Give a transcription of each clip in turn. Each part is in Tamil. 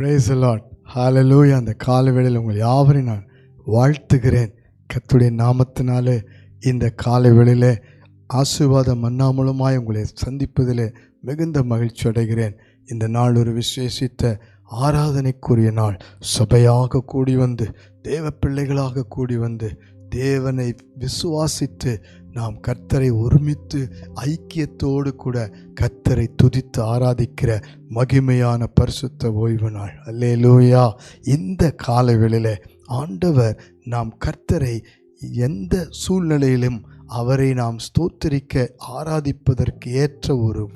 பிரேஸ் லாட் ஹalleluya அந்த காலவேளையில் உங்கள் யாவரையும் நான் வாழ்த்துகிறேன். கத்துடைய நாமத்தினாலே இந்த காலை ஆசீர்வாதம் அண்ணாமூலமாய் உங்களை சந்திப்பதிலே மிகுந்த மகிழ்ச்சி அடைகிறேன். இந்த நாள் ஒரு விசேஷித்த ஆராதனைக்குரிய நாள். சபையாக கூடி வந்து தேவ பிள்ளைகளாக கூடி வந்து தேவனை விசுவாசித்து நாம் கர்த்தரை ஒருமித்து ஐக்கியத்தோடு கூட கர்த்தரை துதித்து ஆராதிக்கிற மகிமையான பரிசுத்த ஓய்வு நாள். அல்லேலூயா. இந்த காலவெளியில் ஆண்டவர் நாம் கர்த்தரை எந்த சூழ்நிலையிலும் அவரை நாம் ஸ்தோத்தரிக்க ஆராதிப்பதற்கு ஏற்ற ஒரு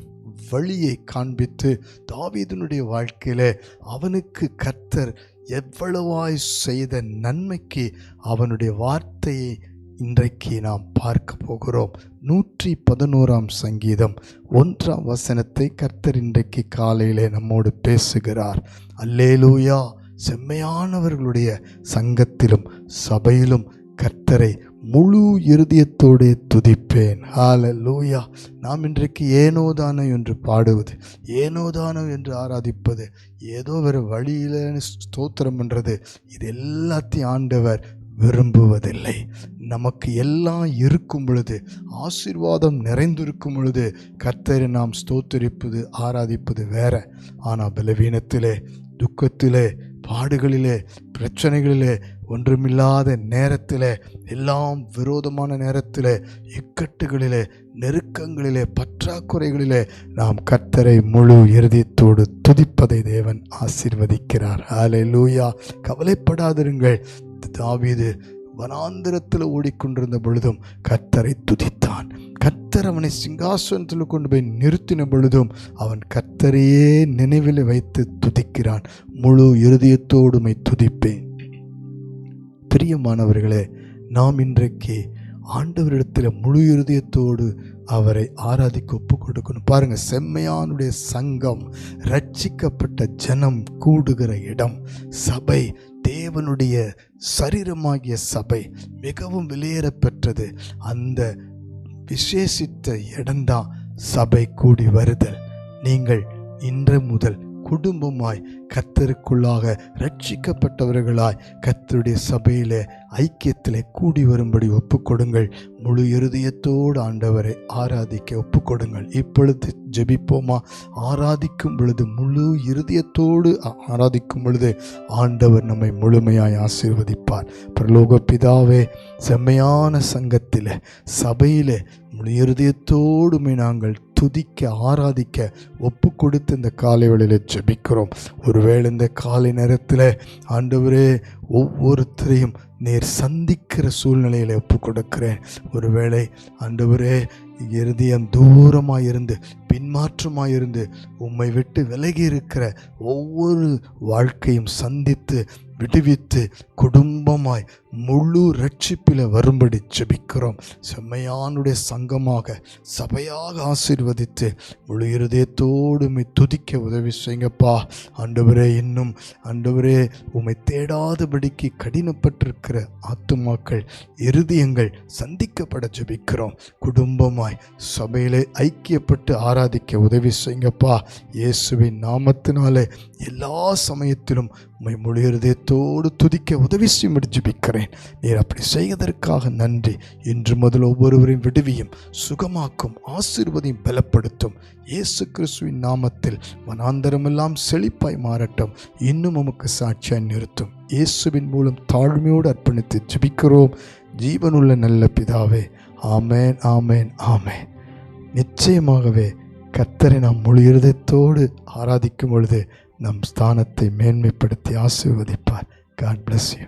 வழியை காண்பித்து தாவீதனுடைய வாழ்க்கையில் அவனுக்கு கர்த்தர் எவ்வளவாய் செய்த நன்மைக்கு அவனுடைய வார்த்தையை இன்றைக்கு நாம் பார்க்க போகிறோம் நூற்றி பதினோராம் சங்கீதம். ஒன்றாம் வசனத்தை கர்த்தர் இன்றைக்கு காலையிலே நம்மோடு பேசுகிறார். அல்லேலூயா! செம்மையானவர்களுடைய சங்கத்திலும் சபையிலும் கர்த்தரை முழு இருதயத்தோடு துதிப்பேன். ஹalleluya! நாம் இன்றைக்கு ஏனோதானோ என்று பாடுவது ஏனோதானோ என்று ஆராதிப்பது ஏதோ வேறு வழியில் ஸ்தோத்திரம் பண்ணுறது இது எல்லாத்தையும் ஆண்டவர் விரும்புவதில்லை. நமக்கு எல்லாம் இருக்கும் பொழுது ஆசீர்வாதம் நிறைந்திருக்கும் பொழுது கர்த்தரை நாம் ஸ்தோத்தரிப்பது ஆராதிப்பது வேற. ஆனால் பலவீனத்திலே துக்கத்திலே பாடுகளிலே பிரச்சனைகளிலே ஒன்றுமில்லாத நேரத்தில் எல்லாம் விரோதமான நேரத்தில் இக்கட்டுகளிலே நெருக்கங்களிலே பற்றாக்குறைகளிலே நாம் கர்த்தரை முழு இறுதியத்தோடு துதிப்பதை தேவன் ஆசிர்வதிக்கிறார். ஹாலே லூயா கவலைப்படாதிருங்கள். தாவீது வனாந்திரத்தில் ஓடிக்கொண்டிருந்த பொழுதும் கர்த்தரை துதித்தான். கர்த்தர் அவனை சிங்காசனத்தில் கொண்டு போய் நிறுத்தின பொழுதும் அவன் கர்த்தரையே நினைவில் வைத்து துதிக்கிறான். முழு இருதயத்தோடுமை துதிப்பேன். பிரியமானவர்களே நாம் இன்றைக்கு ஆண்டவரிடத்தில் முழு இருதயத்தோடு அவரை ஆராதிக்க ஒப்பு கொடுக்கணும் பாருங்கள் செம்மையானுடைய சங்கம் ரட்சிக்கப்பட்ட ஜனம் கூடுகிற இடம் சபை தேவனுடைய சரீரமாகிய சபை மிகவும் வெளியேற பெற்றது. அந்த விசேஷித்த இடம்தான் சபை கூடி வருதல். நீங்கள் இன்று முதல் குடும்பமாய் கத்தருக்குள்ளாக ரட்சிக்கப்பட்டவர்களாய் கத்தருடைய சபையில் ஐக்கியத்தில் கூடி வரும்படி ஒப்புக்கொடுங்கள். முழு இருதயத்தோடு ஆண்டவரை ஆராதிக்க ஒப்புக்கொடுங்கள். இப்பொழுது ஜெபிப்போமா? ஆராதிக்கும் பொழுது முழு இருதயத்தோடு ஆராதிக்கும் பொழுது ஆண்டவர் நம்மை முழுமையாய் ஆசீர்வதிப்பார். பிரலோக பிதாவே செம்மையான சங்கத்தில் சபையில் முழு இருதயத்தோடுமே நாங்கள் துதிக்க ஆராதிக்க ஒப்பு கொடுத்து இந்த காலை வேளையில் ஜெபிக்கிறோம். ஒருவேளை இந்த காலை நேரத்தில் ஆண்டவரே ஒவ்வொருத்தரையும் நேர் சந்திக்கிற சூழ்நிலையில் ஒப்பு கொடுக்கிறேன். ஒருவேளை ஆண்டவரே இருதயம் தூரமாக இருந்து பின்மாற்றமாக இருந்து உம்மை விட்டு விலகி இருக்கிற ஒவ்வொரு வாழ்க்கையும் சந்தித்து விடுவித்து குடும்பமாய் முழு ரட்சிப்பில் வரும்படி ஜெபிக்கிறோம். செம்மையானுடைய சங்கமாக சபையாக ஆசீர்வதித்து முழு இருதயத்தோடு உண்மை துதிக்க உதவி செய்யுங்கப்பா. ஆண்டவரே இன்னும் ஆண்டவரே உண்மை தேடாதபடிக்கு கடினப்பட்டிருக்கிற ஆத்துமாக்கள் இருதயங்கள் சந்திக்கப்பட ஜெபிக்கிறோம். குடும்பமாய் சபையிலே ஐக்கியப்பட்டு ஆராதிக்க உதவி செய்யுங்கப்பா. இயேசுவின் நாமத்தினாலே எல்லா சமயத்திலும் உண்மை முழு இருதயத்தோடு துதிக்க உதவி செய்யும்படி ஜெபிக்கிறேன். நீர் அப்படி செய்வதற்காக நன்றி. இன்று முதல் ஒவ்வொருவரையும் விடுவியும் சுகமாக்கும் ஆசீர்வதையும் பலப்படுத்தும். இயேசு கிறிஸ்துவின் நாமத்தில் மனாந்தரமெல்லாம் செழிப்பாய் மாறட்டும். இன்னும் உமக்கு சாட்சியாய் நிறுத்தும். இயேசுவின் மூலம் தாழ்மையோடு அர்ப்பணித்து ஜெபிக்கிறோம். ஜீவனுள்ள நல்ல பிதாவே ஆமேன் ஆமேன் ஆமேன். நிச்சயமாகவே கத்தரை நாம் முழு இருதயத்தோடு ஆராதிக்கும் பொழுது நம் ஸ்தானத்தை மேன்மைப்படுத்தி ஆசீர்வதிப்பார். God bless you